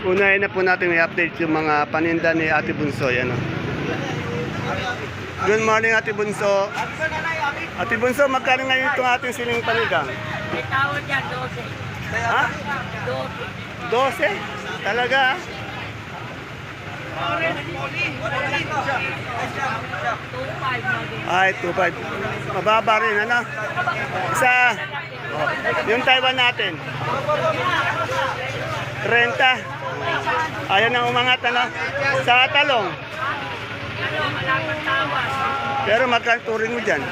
Unahin na po natin i-update yung mga paninda ni Ate Bunso. Yan, oh. Good morning, Ate Bunso. Ate Bunso, magkano ngayon itong ating siling panigang? May tawad yan, 12. Ha? 12. 12? Talaga? ah? 2.5 na Ay, 2.5. Mababa rin, ano? Sa, oh, yung Taiwan natin. 30. Ayan ang umangat, ano? Sa talong. Pero magkano turing mo dyan?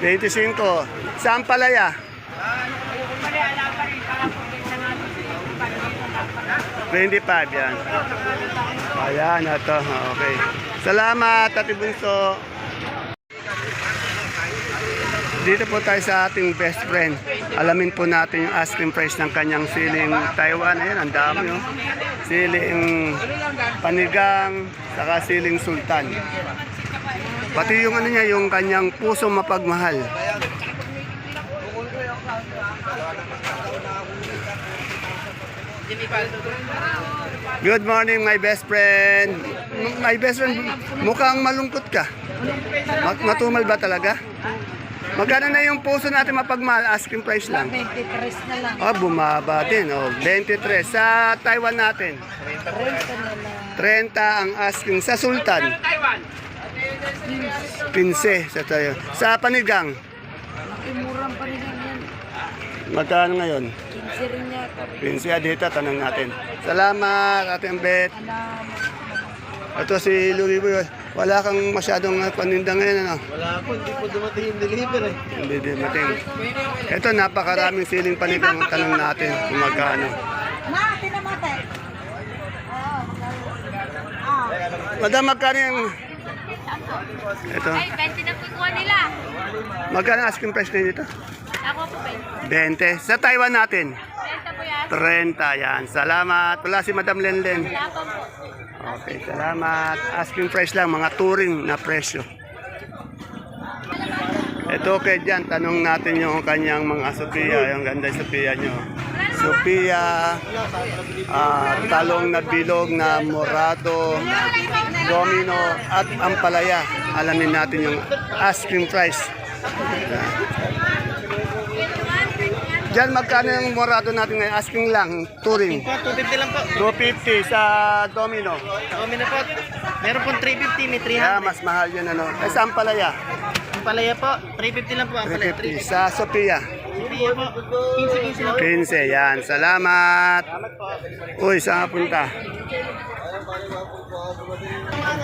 25. Sa Ampalaya? Mali, ala pa rin. Kala ko din sa natin. 25 yan. Ayan, ito. Okay. Salamat, Ate Bunso. Dito po tayo sa ating best friend. Alamin po natin yung asking price ng kanyang siling Taiwan. Ayan, ang dami. Oh. Siling panigang, saka siling sultan. Pati yung ano niya, yung kanyang puso mapagmahal. Good morning, my best friend. My best friend, mukhang malungkot ka. Ma- matumal ba talaga? Magkano na yung puso natin mapagmahal? Asking price lang. 23 na lang. Oh, bumaba din. Oh, 23. Sa Taiwan natin, 30 ang asking. Sa Sultan, 15 sa tayo. Sa Panigang, Murang pa rin yan. magkano ngayon? 15 rin yata. 15 ah, dito, tanong natin. Salamat, Ate Ambet. Ito si Louie Boy. Wala kang masyadong uh, paninda ngayon, ano? Wala po, hindi po dumating yung delivery. Hindi din mating. Ito, napakaraming siling panigang tanong natin kung magkano. Ma, tinamate. Madam, magkano yung... Ito, Ay, 20 na kukuha nila. magkano ang asking price na dito? Ako po, 20. 20. Sa Taiwan natin, 30 po yan. 30. Yan. Salamat. Wala si Madam Lenlen. Lapang po. Okay, salamat. Asking price lang, mga touring na presyo. Ito kay dyan, tanong natin yung kanyang mga Sophia, yung ganda Sophia nyo. Sophia, ah, talong na bilog na morado, domino, at ampalaya. Alamin natin yung asking price. Diyan, magkano yung morado natin ngayon? Asking lang, touring. Po, 250 lang po. 250 sa domino. Kami na po. Meron pong 350, may 300. Kaya mas mahal yun ano. Eh, sa Ampalaya, Ang palaya po, 350 lang po. Ang palaya, 350. Sa Sophia, 350 po. 15-15 lang po. 15. Yan. Salamat. Uy, saan punta?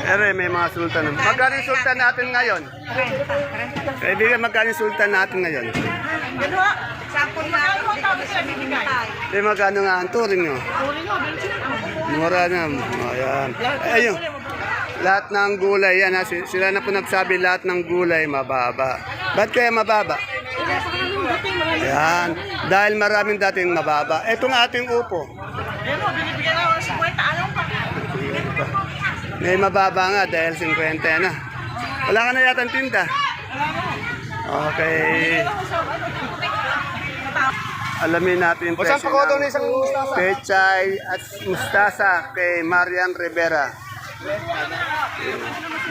Ere, may mga sultan. Magkano yung sultan natin ngayon? Kaibigan, magkano yung sultan natin ngayon? Eh, magkano nga ang touring nyo? Mura na. Ayan. Ayun. Lahat ng gulay, yan ha. Si- Sila na po nagsabi lahat ng gulay mababa. Ba't kaya mababa? Yan. Dahil maraming dating mababa. Etong ating upo. May mababa nga dahil 50 na. Wala ka na yata tinda. Okay. Alamin natin yung presyo ng pechay at mustasa kay Marian Rivera.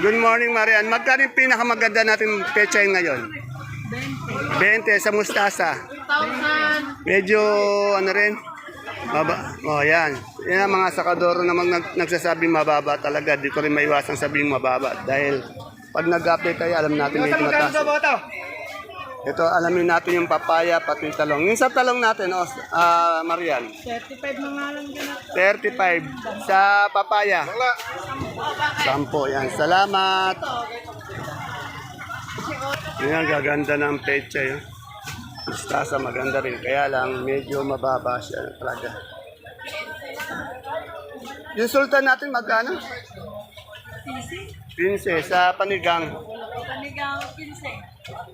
Good morning, Marian. Magkano yung pinakamaganda natin pechay ngayon? 20 sa mustasa. Medyo ano rin? Baba. Oh, yan. Yan ang mga sakadoro namang nag, nagsasabi mababa talaga. Di ko rin maiwasang sabihin mababa. Dahil pag nag-update tayo, alam natin medyo mataas. Ito, alamin natin yung papaya, pati yung talong. Yung sa talong natin, oh, ah, Marian. 35 na nga lang din. 35 sa papaya. Sampo, yan. Salamat. Yan, gaganda ng pecha yun. Mustasa maganda rin. Kaya lang, medyo mababa siya talaga. Yung sultan natin, magkano? 15 sa panigang. Panigang 15.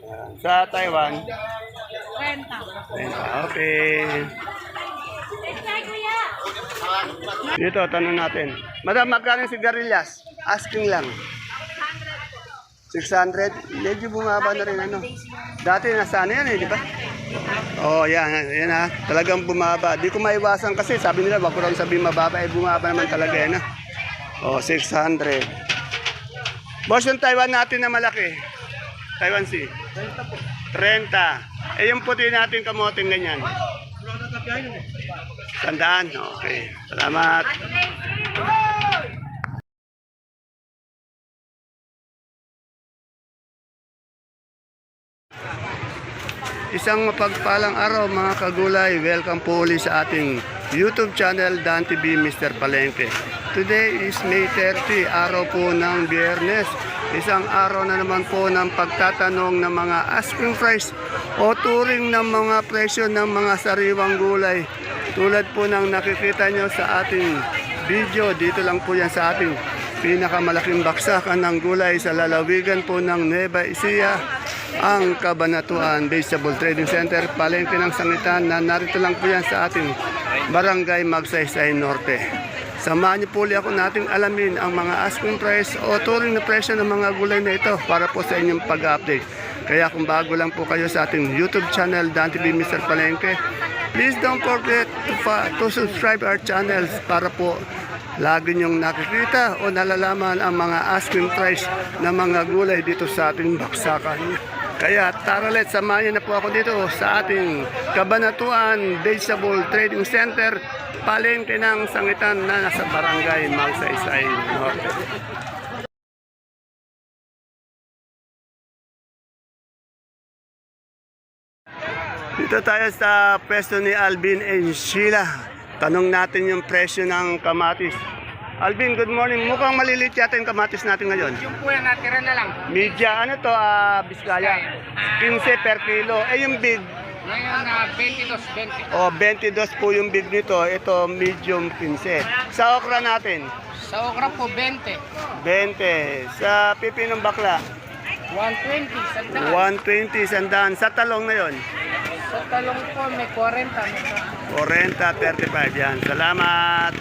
Yan. Sa Taiwan, 30. Ayan, Okay. Dito, tanong natin. Madam, magkano yung sigarilyas? Asking lang. 600? Medyo bumaba na rin ano. Dati nasa ano yan eh, di ba? Oh, yan, yan ha. Talagang bumaba. Di ko maiwasan kasi sabi nila wag ko lang sabihin mababa, eh bumaba naman talaga yan ha. Oh, 600. Boss, yung Taiwan natin na malaki. Taiwan Sea. 30. Eh yung puti natin kamoting ganyan. Sandaan. Okay. Salamat. Isang mapagpalang araw mga kagulay. Welcome po ulit sa ating YouTube channel Dan TV Mr. Palengke. Today is May 30, araw po ng Biyernes. Isang araw na naman po ng pagtatanong ng mga asking price o turing ng mga presyo ng mga sariwang gulay. Tulad po ng nakikita nyo sa ating video, dito lang po yan sa ating pinakamalaking baksakan ng gulay sa lalawigan po ng Nueva Ecija, ang Kabanatuan Vegetable Trading Center, palengke ng sangitan na narito lang po yan sa ating Barangay Magsaysay Norte. Samahan niyo po ako nating alamin ang mga asking price o turing na presyo ng mga gulay na ito para po sa inyong pag-update. Kaya kung bago lang po kayo sa ating YouTube channel, Dan TV Mr. Palengke, please don't forget to, to subscribe our channels para po lagi niyong nakikita o nalalaman ang mga asking price ng mga gulay dito sa ating baksakan. Kaya tara let's samahan na po ako dito sa ating Kabanatuan Vegetable Trading Center, palengke ng sangitan na nasa barangay Magsaysay Norte. Dito tayo sa pwesto ni Alvin and Sheila. Tanong natin yung presyo ng kamatis. Alvin, good morning. Mukhang malilit yata yung kamatis natin ngayon. Yung po yan, natira na lang. Media, ano to, ah, Biskaya? 15 per kilo. Eh, yung big, Ngayon na 22, 20. oh, 22 po yung big nito. Ito, medium 15. Sa okra natin, Sa okra po, 20. 20. Sa pipinong bakla, 120, sandaan. 120 sandaan. Sa talong na yon, Sa talong po, may 40. May 40, 35 yan. Salamat.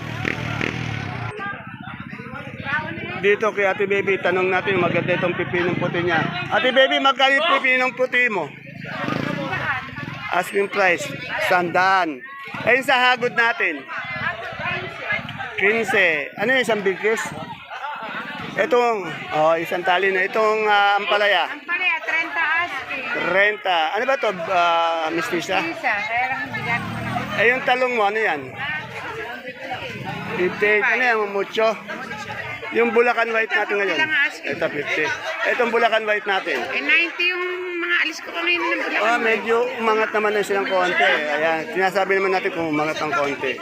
Dito kay Ate Baby, tanong natin, maganda itong pipinong puti niya. Ate Baby, magkano yung pipinong puti mo? Asking price, sandaan. Ayun sa hagod natin. 15. Ano yung isang big kiss? Itong, oh, isang tali na. Itong ah, ampalaya, Ang palaya, 30 30. Ano ba to uh, mistisa? Isa, kaya lang bigat mo na. Eh, yung talong mo, ano yan? 58. Ano yan, mucho? Yung Bulacan White natin ngayon. Ito, 50. Itong Bulacan White natin. Eh, 90 yung mga alis ko kanina ng bulak. Oh, medyo umangat naman na silang konti. Ayan, sinasabi naman natin kung umangat ng konti.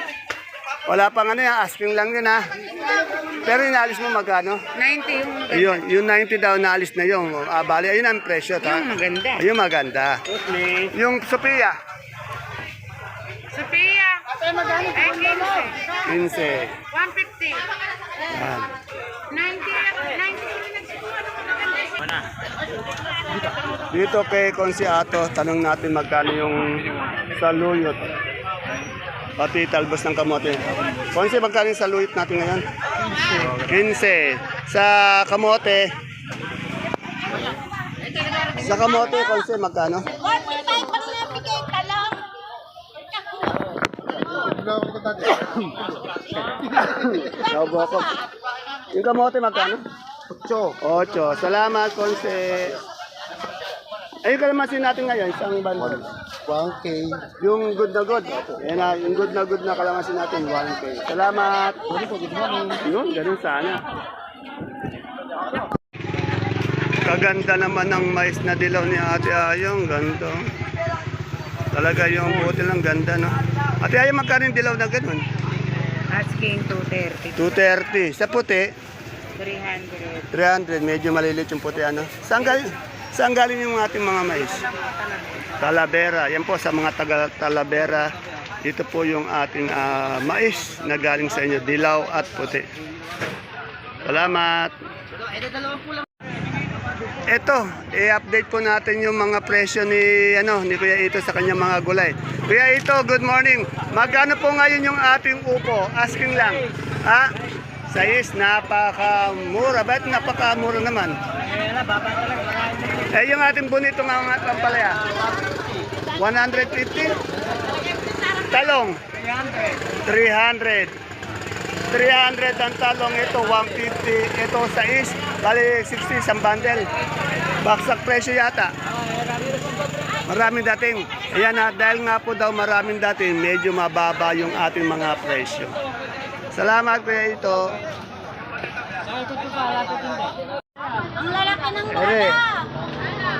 Wala pang ano yan, asking lang yun ha. Pero inaalis mo magkano? 90 yung Ayun, yung 90 daw naalis na yun. Ah, bali, ayun ang presyo. Ta. Yung maganda. Ayun maganda. Yung Sophia, Sophia. Ate, maganda. Ay, 15. 15. 150. Yan. 90. 90 yung nagsiguro. Maganda. Dito kay Konsiato, tanong natin magkano yung saluyot. Pati talbos ng kamote. Konsi, magkano yung saluyot natin ngayon? 15. Sa kamote, sa kamote, Konsi, magkano? 45 pag nabigay ka lang. Naubo ako. Yung kamote, magkano? 8. 8. Salamat, Konsi. Ayun kalamansin natin ngayon, isang bundle. 1K. Yung good na good. Yan na, yung good na good na kalamansin natin, 1K. Salamat. Yun, ganun sana. Kaganda naman ng mais na dilaw ni Ate Ayong. Ganda. Talaga yung buti lang ganda, no? Ate Ayong, magkano yung dilaw na ganun? Asking 230. 230. Sa puti, 300. 300. Medyo malilit yung puti, ano? Saan galing, saan galing yung ating mga mais? Talavera. Yan po sa mga taga Talavera. Ito po yung ating ah, mais na galing sa inyo, dilaw at puti. Salamat. Ito, i-update po natin yung mga presyo ni ano ni Kuya Ito sa kanyang mga gulay. Kuya Ito, good morning. Magkano po ngayon yung ating upo? Asking lang. Ha? Sayis, napakamura. Ba't napakamura naman? Eh, yung ating bonito nga nga pampalaya. 150? Talong? 300. 300 ang talong. Ito, 150. Ito, sa is. Bali, 60 isang bundle. Baksak presyo yata. Maraming dating. Ayan na, dahil nga po daw maraming dating, medyo mababa yung ating mga presyo. Salamat kuya ito. Ang lalaki ng bola.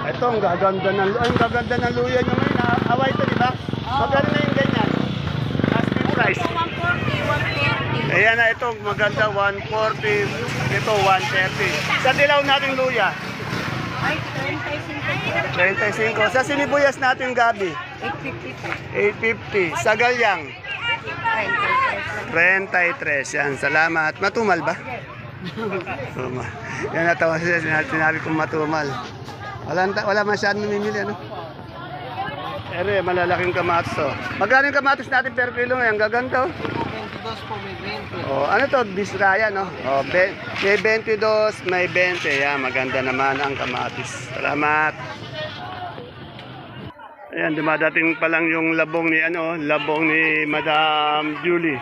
Ito, ang gaganda ng, ay, ang gaganda ng luya nyo ngayon. Away ito, di ba? Magkano na yung ganyan? Asking price. 140, 130. Ayan na ito, maganda 140, ito 130. Sa dilaw natin luya, Ay, 35. 35. Sa sinibuyas natin gabi, 850. 850. Sa galyang, 33. Yan, salamat. Matumal ba? Matumal. Yan natawa siya, sinabi, kong matumal. Wala, wala masyadong namimili, ano? Ere, malalaking kamatis to. Magkano yung kamatis natin per kilo ngayon? Gaganda, oh. 22 po, may 20. Oh, ano to? Bisraya, no? Oh, be, may 22, may 20. Yan, maganda naman ang kamatis. Salamat. Ayan, dumadating pa lang yung labong ni ano, labong ni Madam Julie.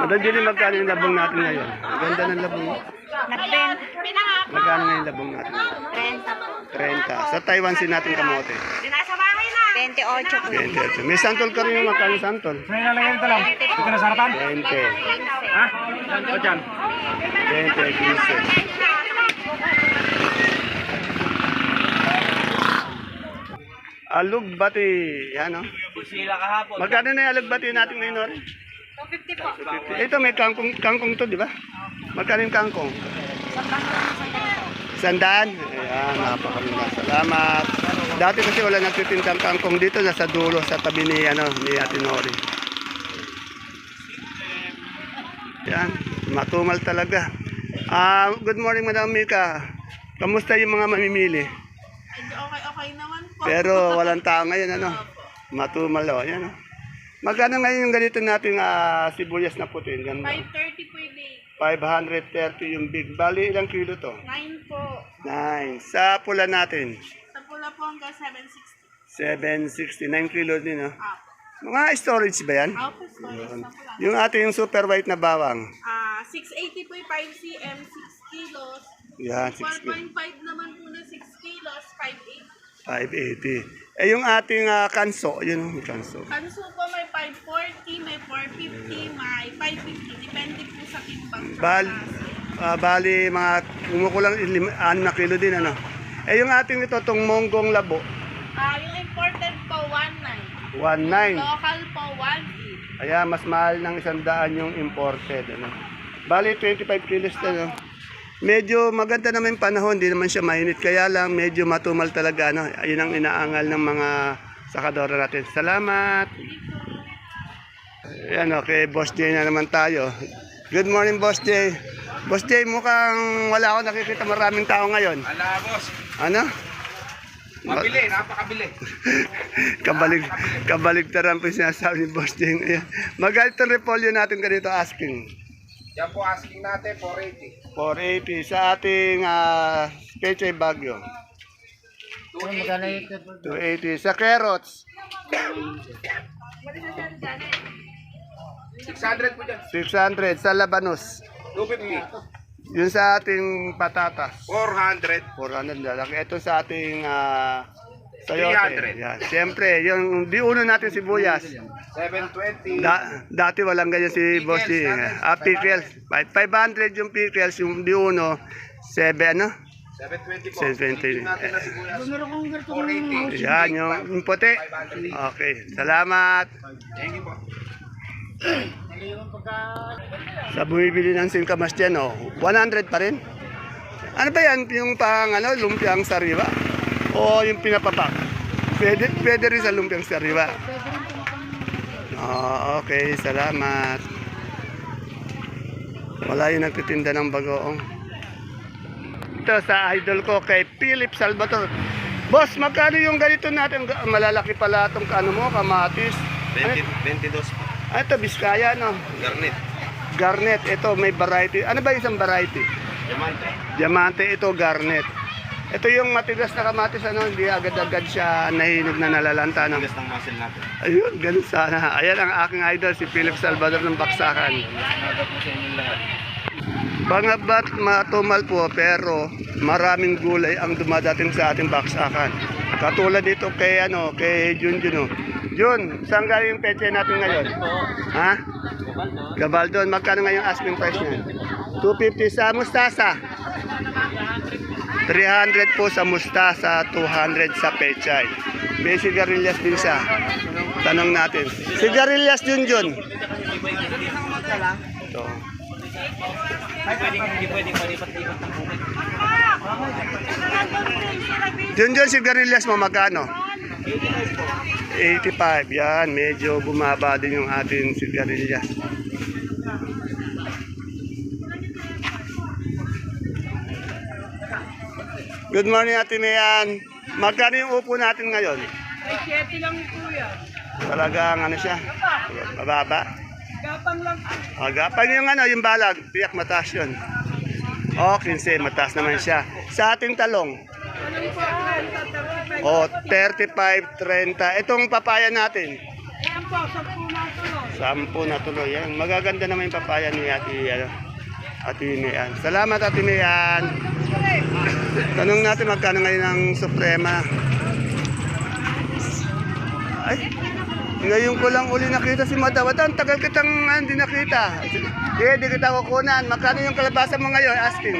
Madam Julie, magkano yung labong natin ngayon? Maganda ng labong. Nagben. Magkano nga yung labong natin? 30 po. 30. Sa Taiwan sin natin kamote. 28 po. 28. May santol ka rin yung magkano santol? May nalagyan ito lang. Ito na sarapan? 20. Ha? O dyan. 20, 15. Alugbati. Yan, no? Sila kahapon. Magkano na yung alugbati natin ngayon, Nori? 250 po. Ito, may kangkong, kangkong to, di ba? Magkano yung kangkong? Sandaan? Ayan, napakaganda. Salamat. Dati kasi wala nagtitindang kangkong dito, nasa dulo, sa tabi ni, ano, ni Ate Nori. Yan, matumal talaga. Ah, good morning, Madam Mika. Kamusta yung mga mamimili? Okay, okay naman po. Pero walang tao ngayon, ano? Matumal, oh. Yan, oh. Magkano ngayon yung ganito nating ah, sibuyas na puti? Ganda. 530 po yung big. 530 yung big. Bali, ilang kilo to? 9 po. 9. Sa pula natin, Sa pula po hanggang 760. 760. 9 kilo din, oh. Apo. Mga storage ba yan? Apo, storage na pula. Yung ating super white na bawang. Ah, 680 po yung 5 cm, 6 kilos. Yan, 6 kilo. 4.5 naman po na 6 kilos, 580. 580. Eh, yung ating ah, kanso, yun, yung kanso. Kanso po may 540, may 450, may 550. Depende po sa timbang. Bal, ah, bali, mga kumukulang 6 na kilo din, ano. Eh, yung ating ito, tong monggong labo, Ah, yung imported po 19. 1.9. Local po 18. Kaya mas mahal ng isang daan yung imported. Ano. Bali, 25 kilos na. No? Medyo maganda naman yung panahon, hindi naman siya mainit. Kaya lang, medyo matumal talaga. No? Ayun ang inaangal ng mga sakadora natin. Salamat! Ayan, okay, Boss J na naman tayo. Good morning, Boss J. Boss J, mukhang wala ako nakikita maraming tao ngayon. Ala, boss. Ano? Mabili, napakabili. Kabalig, kabaligtaran po yung sinasabi ni Boss J. Ayan. Magalit ang repolyo natin ganito asking. Yan po asking natin, 480. 480 sa ating uh, Peche Bagyo. 280 sa carrots. 600 po dyan. 600 sa labanos. 250. Yun sa ating patatas. 400. 400 lalaki. Ito sa ating uh, sayote. 300. Yan. Siyempre, yung di uno natin sibuyas. 720. Da, dati walang ganyan si Boss G. Ah, pickles. 500 yung pickles, yung di uno. 7 ano? 720 po. 720. natin na sibuyas. 480. Yan, yung, yung puti. Okay, salamat. Thank you po. Sa bumibili ng singkamas dyan, oh, 100 pa rin. Ano ba yan? Yung pang ano, lumpiang sariwa? O yung pinapapak? Pwede, pwede rin sa lumpiang sariwa. Oh, okay, salamat. Wala yung nagtitinda ng bagoong. Ito sa idol ko kay Philip Salvatore. Boss, magkano yung ganito natin? Malalaki pala itong ano mo, kamatis. Ano? 22 po. Ah, ito, Biskaya, no? Garnet. Garnet, ito may variety. Ano ba isang variety? Diamante. Diamante, ito garnet. Ito yung matigas na kamatis, ano, hindi agad-agad siya nahinog na nalalanta. No? Tigas ng muscle natin. Ayun, ganun sana. Ayan ang aking idol, si Philip Salvador ng Baksakan. Nagagap po sa inyong lahat. Bangabat matumal po pero maraming gulay ang dumadating sa ating baksakan. Katulad dito kay ano, kay Jun Jun. oh. Jun, saan galing yung peche natin ngayon? Ha? Gabaldon, magkano ngayon asking price niya? 250 sa mustasa. 300 po sa mustasa, 200 sa pechay. May sigarilyas din siya. Tanong natin. Sigarilyas Jun Jun. Ito. Jun Jun, sigarilyas mo magkano? 85. Yan, medyo bumaba din yung ating sigarilyas. Good morning, Ate Mayan. Magkano yung upo natin ngayon? Ay, 7 lang po yan. Talagang ano siya? Mababa? Gapang lang po. O, gapang yung ano, yung balag. Tiyak mataas yun. O, 15. Mataas naman siya. Sa ating talong, Anong po ang renta? 35. O, 35, 30. Itong papaya natin. Ayan po, 10 na tuloy. Sampu na tuloy yan. Magaganda naman yung papaya ni Ate, ano, Ate Mayan. Salamat Ate Mayan. Tanong natin magkano ngayon ang Suprema. Ay, ngayon ko lang uli nakita si Madawad. Ang tagal kitang ah, hindi nakita. Eh, di kita kukunan. Magkano yung kalabasa mo ngayon? Asking.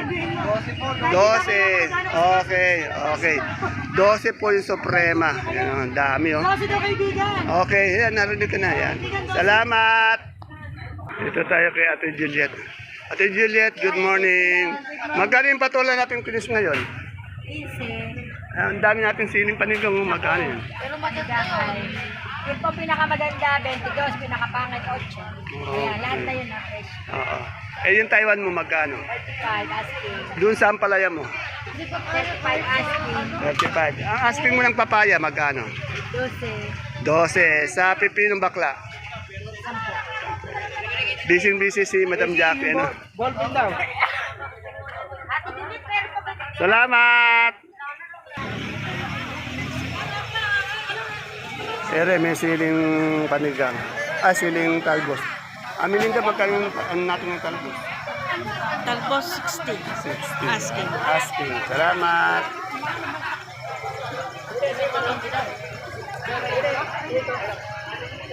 12. Okay, okay. 12 po yung Suprema. Yan, ang dami oh. Kasi daw kaibigan. Okay, yan, narinig ko na yan. Salamat! Ito tayo kay Ate Juliet. Ate Juliet, good morning. Magkano yung patuloy natin kinis ngayon? Easy. Ah, Ang dami natin siling panigang magkano yun? Pero maganda ay. Yung po pinakamaganda, 22, pinakapangit, 8. Kaya lahat na yun ang fresh. Oo. Eh, yung Taiwan mo magkano? 35 asking. Doon sa Ampalaya mo? 35 asking. 35. Ang asking mo ng papaya, magkano? 12. 12. Sa pipinong bakla? 10. Busy busy si Madam Jackie, ano? Ballpen daw. Salamat! Ere, may siling panigang. Ah, siling talbos. Aminin ka magkano yung ano natin ng talbos? Talbos 60. 60. Asking. Asking. Salamat.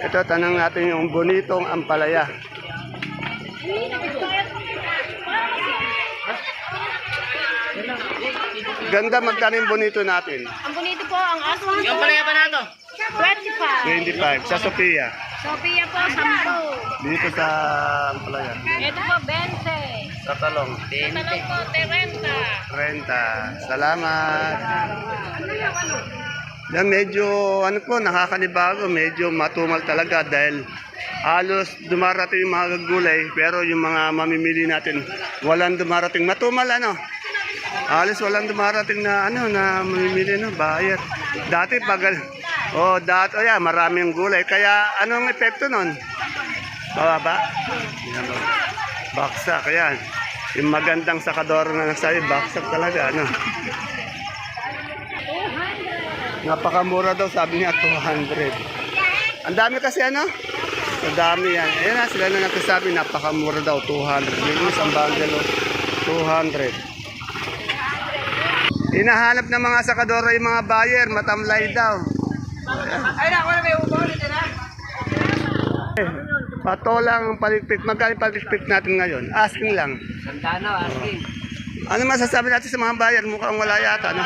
Ito, tanong natin yung bonitong ampalaya. Ganda magkano yung bonito natin? Ang bonito po, ang asking. Yung palaya pa na to? 25. 25. Sa Sophia. Sophia po, 10. Dito sa ampalaya. Ito po, 20. Sa talong. Talong po, 30. 30. Salamat. Yan medyo ano po nakakanibago, medyo matumal talaga dahil halos dumarating yung mga gulay pero yung mga mamimili natin walang dumarating matumal ano. Halos walang dumarating na ano na mamimili no buyer. Dati pag oh dati oh, yeah, maraming gulay kaya anong epekto nun? Bababa? Yan, oh. Baksak, ayan. Yung magandang sakador na nagsabi, baksak talaga, ano. Napakamura daw, sabi niya, 200. Ang dami kasi, ano? Ang dami yan. Ayan na, sila na nagsasabi, napakamura daw, 200. Yung isang bundle, oh, 200. Hinahanap ng mga sakadora yung mga buyer, matamlay daw. Ay na, wala may ubaw nito na. Patolang ang palikpik. Magkano yung palikpik natin ngayon? Asking lang. Santana, asking. Ano masasabi natin sa mga buyer? Mukhang wala yata, no?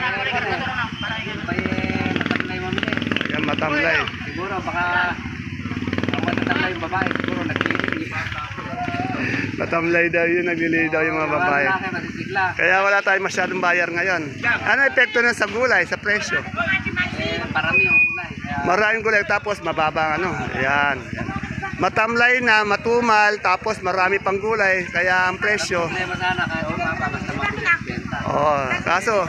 Matamlay. Siguro baka ang matatlay yung babae, siguro nagkikili. Matamlay daw yun, naglili daw yung mga babae. Kaya wala tayong masyadong buyer ngayon. Ano epekto na sa gulay, sa presyo? Eh, parami yung. Kaya Maraming gulay, tapos mababa ang ano. Ayan. Matamlay na, matumal, tapos marami pang gulay, kaya ang presyo. problema sana kahit umaba, basta mabilis benta. Oh, kaso,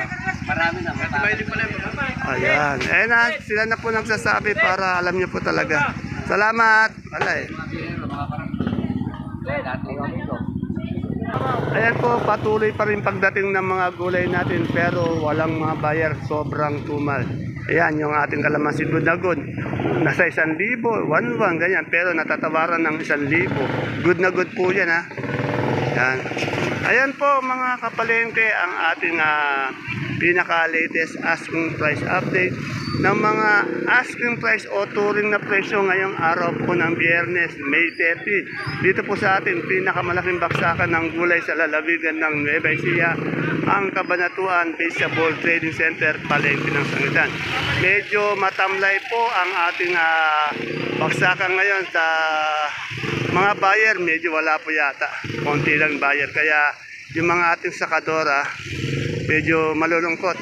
Marami na, matama. Ayan. Eh na, sila na po nagsasabi para alam niyo po talaga. Salamat. Ito. Ayan po, patuloy pa rin pagdating ng mga gulay natin pero walang mga buyer, sobrang tumal. Ayan, yung ating kalamansi good na good. Nasa isang libo, one one, ganyan. Pero natatawaran ng isang libo. Good na good po yan, ha. Ayan. Ayan po, mga kapalengke, ang ating ah, pinaka-latest asking price update ng mga asking price o turing na presyo ngayong araw po ng biyernes, May 30. Dito po sa atin, pinakamalaking baksakan ng gulay sa lalawigan ng Nueva Ecija, ang Kabanatuan Vegetable Trading Center, Palengke ng Sangitan. Medyo matamlay po ang ating ah, baksakan ngayon sa mga buyer, medyo wala po yata. Konti lang buyer. Kaya yung mga ating sakadora, medyo malulungkot.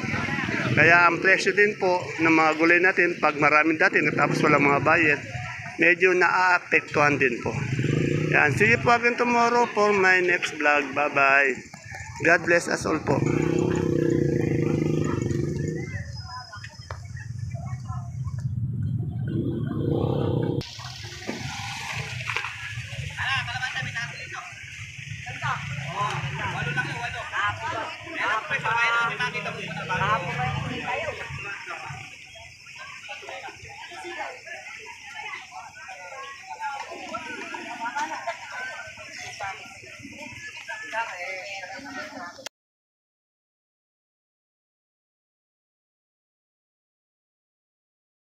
Kaya ang presyo din po ng mga gulay natin, pag maraming dating tapos walang mga buyer, medyo naaapektuhan din po. Yan. See you po again tomorrow for my next vlog. Bye-bye. God bless us all po.